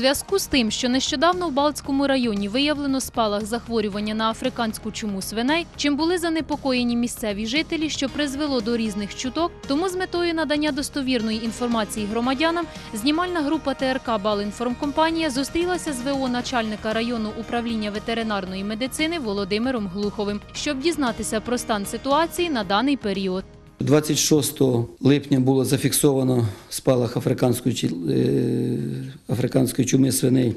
зв'язку з тим, що нещодавно в Балтському районі виявлено спалах захворювання на африканську чуму свиней, чим були занепокоєні місцеві жителі, що призвело до різних чуток. Тому з метою надання достовірної інформації громадянам знімальна група ТРК Балінформкомпанія зустрілася з ВО начальника району управління ветеринарної медицини Володимиром Глуховим, щоб дізнатися про стан ситуації на даний період. 26 липня було зафіксовано спалах африканської, е, африканської чуми свиней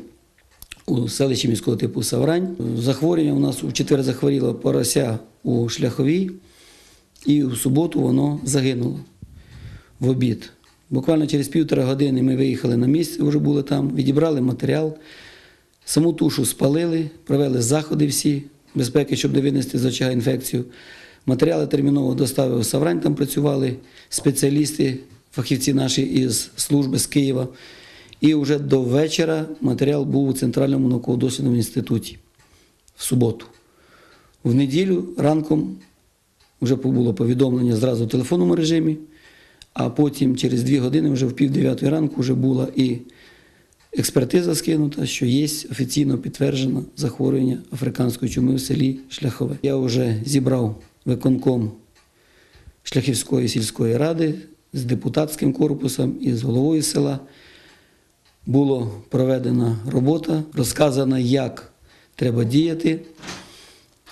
у селищі міського типу Саврань. Захворювання у нас у четвер захворіло порося у шляховій, і у суботу воно загинуло в обід. Буквально через півтора години ми виїхали на місце, вже були там, відібрали матеріал, саму тушу спалили, провели заходи всі безпеки, щоб не винести з очага інфекцію. Матеріали терміново доставив Саврань, там працювали спеціалісти, фахівці наші із служби з Києва. І вже до вечора матеріал був у Центральному науково-дослідному інституті в суботу. В неділю ранком вже було повідомлення зразу в телефонному режимі, а потім через дві години, вже в пів дев'ятої ранку, вже була і експертиза скинута, що є офіційно підтверджено захворювання африканської чуми в селі Шляхове. Я вже зібрав виконком Шляхівської сільської ради з депутатським корпусом і з головою села. Була проведена робота, розказано, як треба діяти.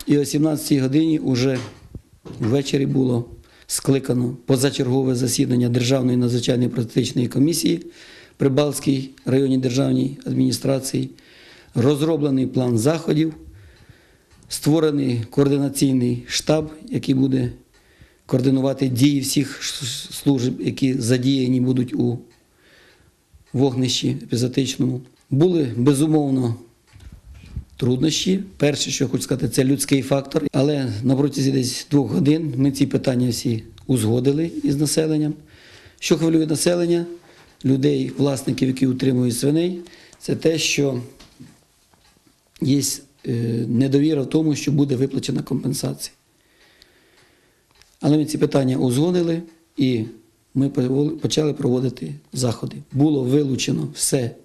І о 17-й годині вже ввечері було скликано позачергове засідання Державної надзвичайної профілактичної комісії при Балтській районній державній адміністрації, розроблений план заходів, створений координаційний штаб, який буде координувати дії всіх служб, які задіяні будуть у вогнищі епізотичному. Були безумовно труднощі. Перше, що хочу сказати, це людський фактор. Але на протязі десь двох годин ми ці питання всі узгодили із населенням. Що хвилює населення, людей, власників, які утримують свиней, це те, що є недовіра в тому, що буде виплачена компенсація. Але ми ці питання узгодили і ми почали проводити заходи. Було вилучено все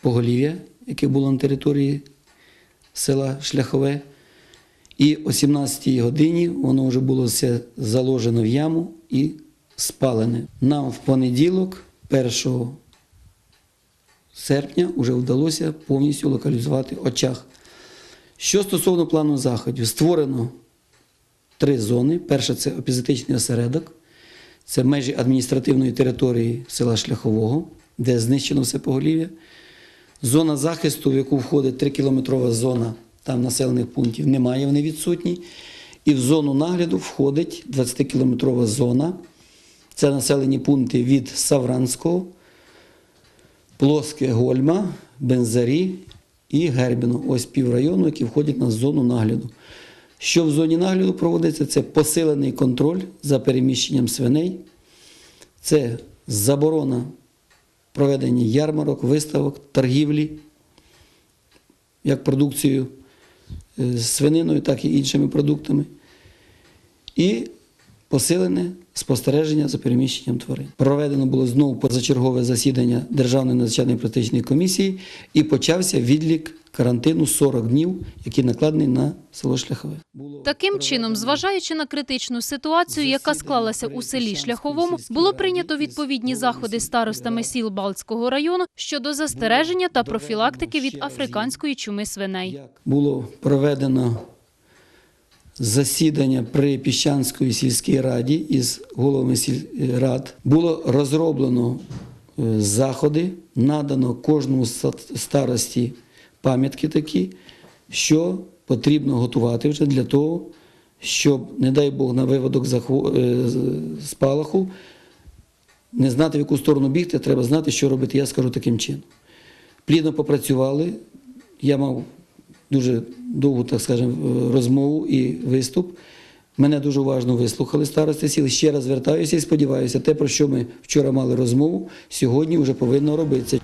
поголів'я, яке було на території села Шляхове. І о 17-й годині воно вже було все заложено в яму і спалене. Нам в понеділок, 1 серпня, вже вдалося повністю локалізувати очаг. Що стосовно плану заходів, створено три зони. Перша це епізотичний осередок, це межі адміністративної території села Шляхового, де знищено все поголів'я. Зона захисту, в яку входить 3-кілометрова зона там населених пунктів, немає, вони відсутні. І в зону нагляду входить 20-кілометрова зона. Це населені пункти від Савранського, Плоске Гольма, Бензарі і Гербіно. Ось піврайону, які входять на зону нагляду. Що в зоні нагляду проводиться? Це посилений контроль за переміщенням свиней, це заборона проведення ярмарок, виставок, торгівлі, як продукцією е, свининою, так і іншими продуктами. І посилене спостереження за переміщенням тварин. Проведено було знову позачергове засідання Державної надзвичайної практичної комісії і почався відлік карантину 40 днів, який накладений на село Шляхове. Таким чином, зважаючи на критичну ситуацію, яка склалася у селі Шляховому, було прийнято відповідні заходи старостами сіл Балтського району щодо застереження та профілактики від африканської чуми свиней. було проведено засідання при Піщанської сільській раді із головами сільрад. Було розроблено е, заходи, надано кожному старості пам'ятки такі, що потрібно готувати вже для того, щоб, не дай Бог, на виводок захво- е, спалаху не знати, в яку сторону бігти, треба знати, що робити. Я скажу таким чином. Плідно попрацювали. Я мав дуже довгу, так скажемо, е, розмову і виступ. Мене дуже уважно вислухали старости сіл. Ще раз звертаюся і сподіваюся, те, про що ми вчора мали розмову, сьогодні вже повинно робитися.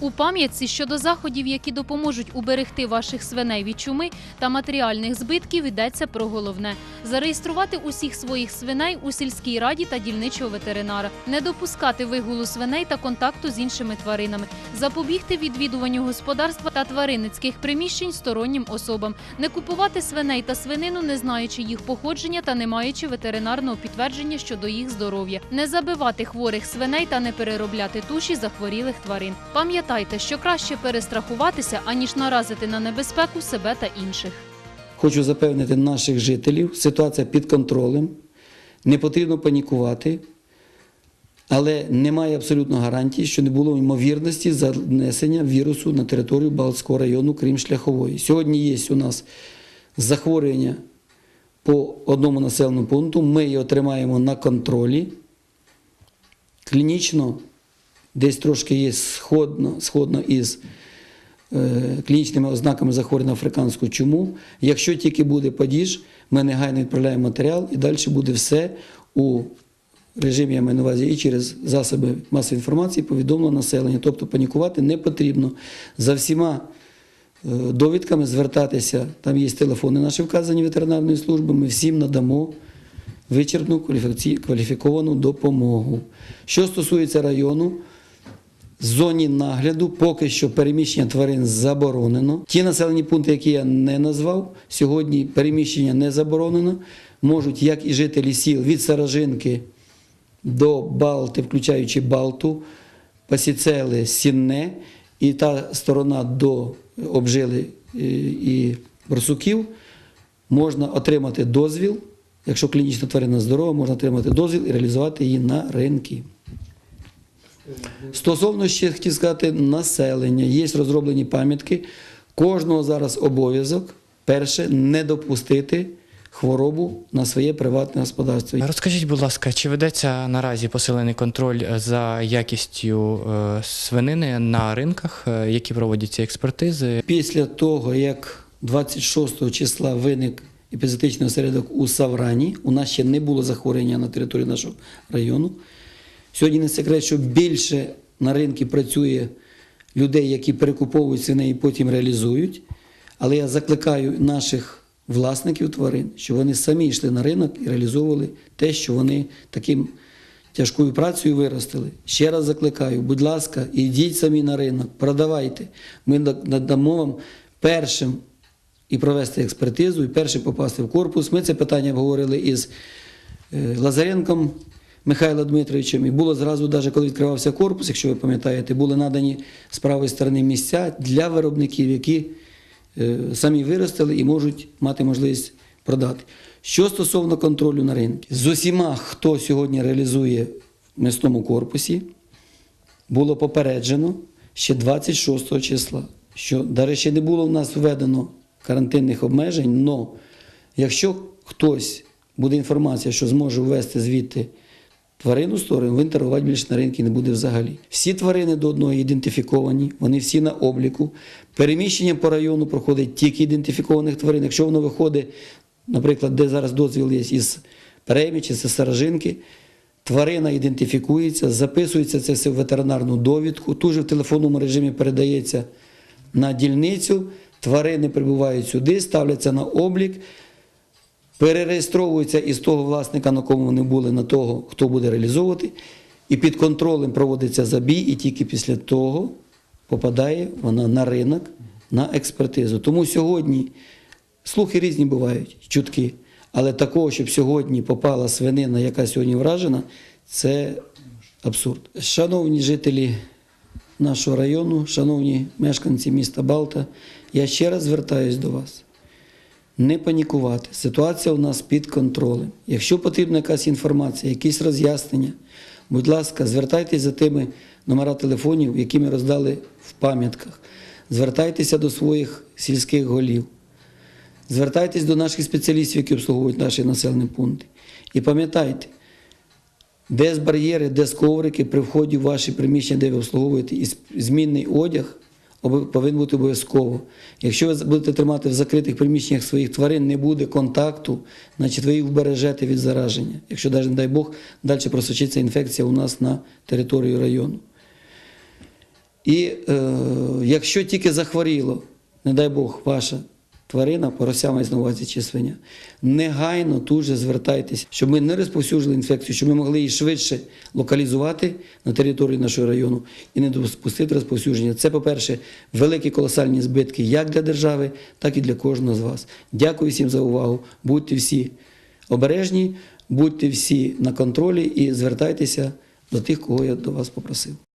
У пам'ятці щодо заходів, які допоможуть уберегти ваших свиней від чуми та матеріальних збитків, йдеться про головне зареєструвати усіх своїх свиней у сільській раді та дільничого ветеринара, не допускати вигулу свиней та контакту з іншими тваринами, запобігти відвідуванню господарства та тваринницьких приміщень стороннім особам, не купувати свиней та свинину, не знаючи їх походження та не маючи ветеринарного підтвердження щодо їх здоров'я, не забивати хворих свиней та не переробляти туші захворілих тварин. Пам'ятайте, що краще перестрахуватися, аніж наразити на небезпеку себе та інших. Хочу запевнити наших жителів, ситуація під контролем, не потрібно панікувати, але немає абсолютно гарантії, що не було ймовірності занесення вірусу на територію Балтського району, крім шляхової. Сьогодні є у нас захворювання по одному населеному пункту, ми його тримаємо на контролі. Клінічно десь трошки є сходно, сходно із е, клінічними ознаками захворювання африканську чуму. Якщо тільки буде падіж, ми негайно відправляємо матеріал і далі буде все у режимі я маю на увазі і через засоби масової інформації повідомлено населення. Тобто панікувати не потрібно. За всіма е, довідками звертатися, там є телефони наші вказані ветеринарної служби, ми всім надамо вичерпну кваліфіковану допомогу. Що стосується району, зоні нагляду поки що переміщення тварин заборонено. Ті населені пункти, які я не назвав, сьогодні переміщення не заборонено. Можуть як і жителі сіл від Саражинки до Балти, включаючи Балту, Пасіцели, Сінне, і та сторона до обжили е, і Борсуків, можна отримати дозвіл. Якщо клінічна тварина здорова, можна отримати дозвіл і реалізувати її на ринки. Стосовно ще хотів сказати населення, є розроблені пам'ятки. Кожного зараз обов'язок перше не допустити хворобу на своє приватне господарство. Розкажіть, будь ласка, чи ведеться наразі посилений контроль за якістю е, свинини на ринках, е, які проводяться експертизи? Після того, як 26 числа виник епізотичний осередок у Саврані, у нас ще не було захворювання на території нашого району. Сьогодні не секрет, що більше на ринку працює людей, які перекуповують свиней і потім реалізують. Але я закликаю наших власників тварин, щоб вони самі йшли на ринок і реалізовували те, що вони таким тяжкою працею виростили. Ще раз закликаю, будь ласка, ідіть самі на ринок, продавайте. Ми надамо вам першим і провести експертизу, і першим попасти в корпус. Ми це питання обговорили із е, Лазаренком Михайлом Дмитровичем. І було зразу, навіть коли відкривався корпус, якщо ви пам'ятаєте, були надані з правої сторони місця для виробників, які е, самі виростили і можуть мати можливість продати. Що стосовно контролю на ринку, з усіма, хто сьогодні реалізує в м'ясному корпусі, було попереджено ще 26 числа, що навіть ще не було в нас введено карантинних обмежень, але якщо хтось буде інформація, що зможе ввести звідти тварину сторону, він торгувати більше на ринку не буде взагалі. Всі тварини до одної ідентифіковані, вони всі на обліку. Переміщення по району проходить тільки ідентифікованих тварин. Якщо воно виходить, наприклад, де зараз дозвіл є із Переймі чи з Саражинки, Тварина ідентифікується, записується це все в ветеринарну довідку, тут же в телефонному режимі передається на дільницю, тварини прибувають сюди, ставляться на облік, перереєстровуються із того власника, на кому вони були, на того, хто буде реалізовувати, і під контролем проводиться забій, і тільки після того попадає вона на ринок на експертизу. Тому сьогодні слухи різні бувають, чутки. Але такого, щоб сьогодні попала свинина, яка сьогодні вражена, це абсурд. Шановні жителі нашого району, шановні мешканці міста Балта, я ще раз звертаюсь до вас. Не панікувати. Ситуація у нас під контролем. Якщо потрібна якась інформація, якісь роз'яснення, будь ласка, звертайтеся за тими номера телефонів, які ми роздали в пам'ятках. Звертайтеся до своїх сільських голів. Звертайтесь до наших спеціалістів, які обслуговують наші населені пункти. І пам'ятайте, де з бар'єри, де з коврики при вході в ваші приміщення, де ви обслуговуєте, і змінний одяг повинен бути обов'язково. Якщо ви будете тримати в закритих приміщеннях своїх тварин, не буде контакту, значить ви їх вбережете від зараження. Якщо навіть, не дай Бог, далі просочиться інфекція у нас на територію району. І е, якщо тільки захворіло, не дай Бог, ваша тварина, порося мається на увазі чи свиня, негайно тут же звертайтеся, щоб ми не розповсюджували інфекцію, щоб ми могли її швидше локалізувати на території нашого району і не допустити розповсюдження. Це, по-перше, великі колосальні збитки як для держави, так і для кожного з вас. Дякую всім за увагу. Будьте всі обережні, будьте всі на контролі і звертайтеся до тих, кого я до вас попросив.